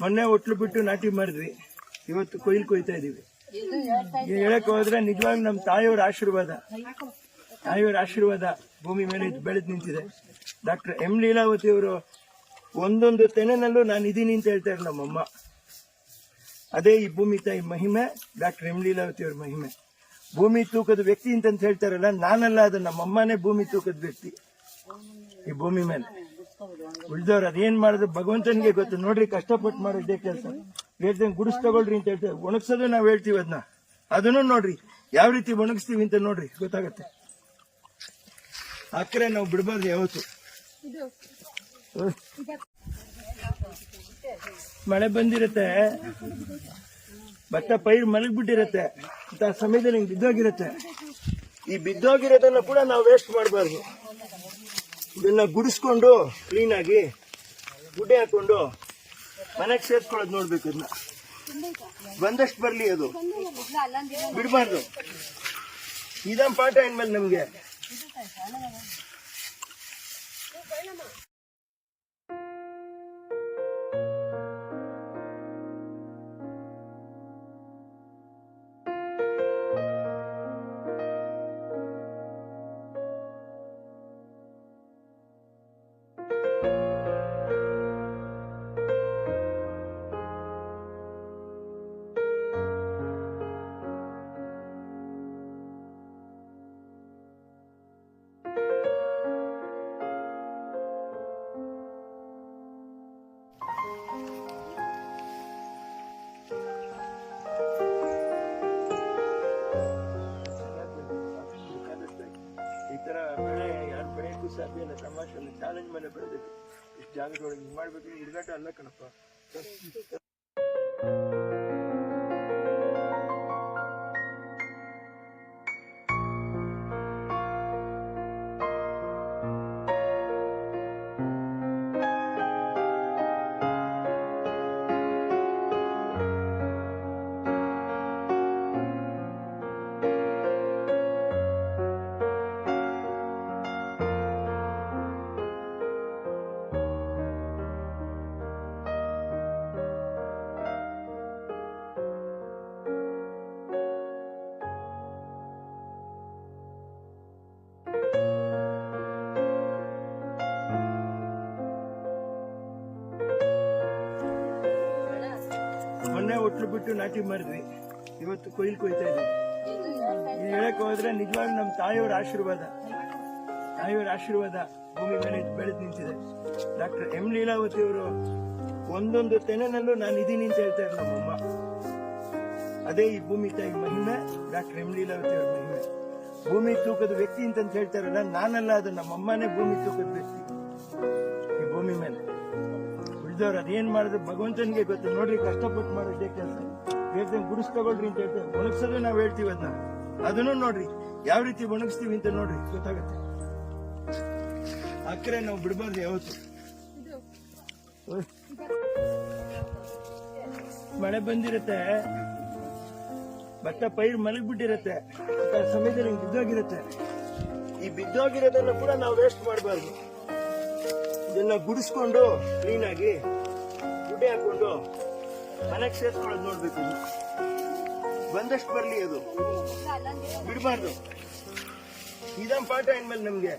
ಮೊನ್ನೆ ಒಟ್ಲು ಬಿಟ್ಟು ನಾಟಿ ಮಾಡಿದ್ವಿ. ಇವತ್ತು ಕೊಯ್ಲು ಕೊಯ್ತಾ ಇದೀವಿ. ಹೇಳಕ್ ಹೋದ್ರೆ ನಿಜವಾಗ್ ನಮ್ಮ ತಾಯಿಯವರ ಆಶೀರ್ವಾದ. ತಾಯಿಯವರ ಆಶೀರ್ವಾದ ಭೂಮಿ ಮೇಲೆ ಬೆಳೆದು ನಿಂತಿದೆ. ಡಾಕ್ಟರ್ ಎಂ ಲೀಲಾವತಿ ಅವರು ಒಂದೊಂದು ತೆನೆನಲ್ಲೂ ನಾನು ಇದೀನಿ ಅಂತ ಹೇಳ್ತಾರೆ ನಮ್ಮಮ್ಮ ಅದೇ ಈ ಭೂಮಿ ತಾಯಿ ಮಹಿಮೆ, ಡಾಕ್ಟರ್ ಎಂ ಲೀಲಾವತಿ ಅವ್ರ ಮಹಿಮೆ. ಭೂಮಿ ತೂಕದ ವ್ಯಕ್ತಿ ಅಂತ ಹೇಳ್ತಾರಲ್ಲ ನಾನಲ್ಲ ಅದು ನಮ್ಮಮ್ಮನೇ ಭೂಮಿ ತೂಕದ ವ್ಯಕ್ತಿ. ಈ ಭೂಮಿ ಮೇಲೆ. ಉಳಿದವ್ರು ಅದೇನ್ ಮಾಡಿದ್ರು ಭಗವಂತನಿಗೆ ಗೊತ್ತು. ನೋಡ್ರಿ, ಕಷ್ಟಪಟ್ಟು ಮಾಡಿದ್ದೇ ಕೆಲಸ. ಹೇಳ್ತೇನೆ ಗುಡಿಸ್ ತಗೊಳ್ರಿ ಅಂತ ಹೇಳ್ತೇವೆ ಒಣಗ್ಸೋದು ನಾವು ಹೇಳ್ತೀವಿ ಅದನ್ನ ಅದನ್ನು ನೋಡ್ರಿ, ಯಾವ ರೀತಿ ಒಣಗಿಸ್ತೀವಿ ಅಂತ ನೋಡ್ರಿ, ಗೊತ್ತಾಗತ್ತೆ. ಅಕ್ಕರೆ ನಾವು ಬಿಡಬಾರ್ದು ಯಾವತ್ತು. ಮಳೆ ಬಂದಿರತ್ತೆ. ಭತ್ತ ಪೈರು ಮಲಗ್ಬಿಟ್ಟಿರತ್ತೆ. ಅಂತ ಸಮಯದಲ್ಲಿ ಬಿದ್ದೋಗಿರತ್ತೆ. ಈ ಬಿದ್ದೋಗಿರೋದನ್ನ ಕೂಡ ನಾವು ವೇಸ್ಟ್ ಮಾಡಬಾರ್ದು. ಇದನ್ನ ಗುಡಿಸ್ಕೊಂಡು ಕ್ಲೀನಾಗಿ ಗುಡ್ಡೆ ಹಾಕೊಂಡು ಮನೆಗೆ ಸೇರಿಸ್ಕೊಳ್ಳೋದು ನೋಡ್ಬೇಕು ಅದನ್ನ ಬಂದಷ್ಟು ಬರಲಿ ಅದು. ಬಿಡಬಾರ್ದು. ಇದನ್ ಪಾಠ ಇನ್ಮೇಲೆ ನಮ್ಗೆ. ಇಲ್ಲ ತಮಾಷೆ ಚಾಲೆಂಜ್ ಮೇಲೆ ಬೆಳೆದಿದೆ. ಇಷ್ಟು ಜಾಗದೊಳಗೆ ಹಿಂಗೆ ಮಾಡ್ಬೇಕು ಹುಡುಗಾಟ ಅಲ್ಲ ಕಣಪ್ಪ. ಮೊನ್ನೆ ಒಟ್ಲು ಬಿಟ್ಟು ನಾಟಿ ಮಾಡಿದ್ವಿ ಇವತ್ತು ಕೊಯ್ಲು ಕೊಯ್ತಾ ಇದೀವಿ ಇದು ಹೇಳಕ್ ಹೋದ್ರೆ ನಿಜವಾಗ್ ನಮ್ಮ ತಾಯಿಯವರ ಆಶೀರ್ವಾದ. ತಾಯಿಯವರ ಆಶೀರ್ವಾದ ಭೂಮಿ ಮೇಲೆ ಬೆಳೆದು ನಿಂತಿದೆ. ಡಾಕ್ಟರ್ ಎಂ ಲೀಲಾವತಿ ಅವರು ಒಂದೊಂದು ತೆನೆನಲ್ಲೂ ನಾನು ಇದೀನಿ ಅಂತ ಹೇಳ್ತಾರೆ ನಮ್ಮಮ್ಮ. ಅದೇ ಈ ಭೂಮಿ ತಾಯಿ ಮಹಿಮೆ, ಡಾಕ್ಟರ್ ಎಂ ಲೀಲಾವತಿ ಅವರ ಮಹಿಮೆ. ಭೂಮಿ ತೂಕದ ವ್ಯಕ್ತಿ ಅಂತ ಹೇಳ್ತಾರಲ್ಲ ನಾನಲ್ಲ, ಅದು ನಮ್ಮಮ್ಮನೇ ಭೂಮಿ ತೂಕದ ವ್ಯಕ್ತಿ. ಈ ಭೂಮಿ ಮೇಲೆ. ಉಳಿದವ್ರು ಅದೇನ್ ಮಾಡಿದ್ರು ಭಗವಂತನಿಗೆ ಗೊತ್ತು. ನೋಡ್ರಿ, ಕಷ್ಟಪಟ್ಟು ಮಾಡಿದ್ದೆ ಕೆಲಸ. ಹೇಳ್ತೇನೆ, ಗುಡಿಸ್ ತಗೊಳ್ರಿ ಅಂತ ಹೇಳ್ತೇವೆ ಒಣಗ್ಸೋದು ನಾವ್ ಹೇಳ್ತೀವಿ ಅದನ್ನ ಅದನ್ನು ನೋಡ್ರಿ, ಯಾವ ರೀತಿ ಒಣಗಿಸ್ತೀವಿ ಅಂತ ನೋಡ್ರಿ, ಗೊತ್ತಾಗತ್ತೆ. ಅಕ್ಕರೆ ನಾವು ಬಿಡಬಾರ್ದು ಯಾವತ್ತು. ಮಳೆ ಬಂದಿರತ್ತೆ. ಭತ್ತ ಪೈರು ಮಲಗ್ಬಿಟ್ಟಿರತ್ತೆ. ಅಂತ ಸಮಯದಲ್ಲಿ ಬಿದ್ದೋಗಿರತ್ತೆ. ಈ ಬಿದ್ದೋಗಿರೋದನ್ನ ಕೂಡ ನಾವು ವೇಸ್ಟ್ ಮಾಡಬಾರ್ದು. ಇದನ್ನ ಗುಡಿಸ್ಕೊಂಡು ಕ್ಲೀನಾಗಿ ಗುಡ್ಡೆ ಹಾಕೊಂಡು ಮನೆಗೆ ಸೇರ್ಕೊಳ್ಳೋದು ನೋಡ್ಬೇಕು. ಬಂದಷ್ಟು ಬರಲಿ ಅದು. ಬಿಡಬಾರ್ದು. ಇದಂ ಪಾಠ ಇನ್ಮೇಲೆ ನಮ್ಗೆ.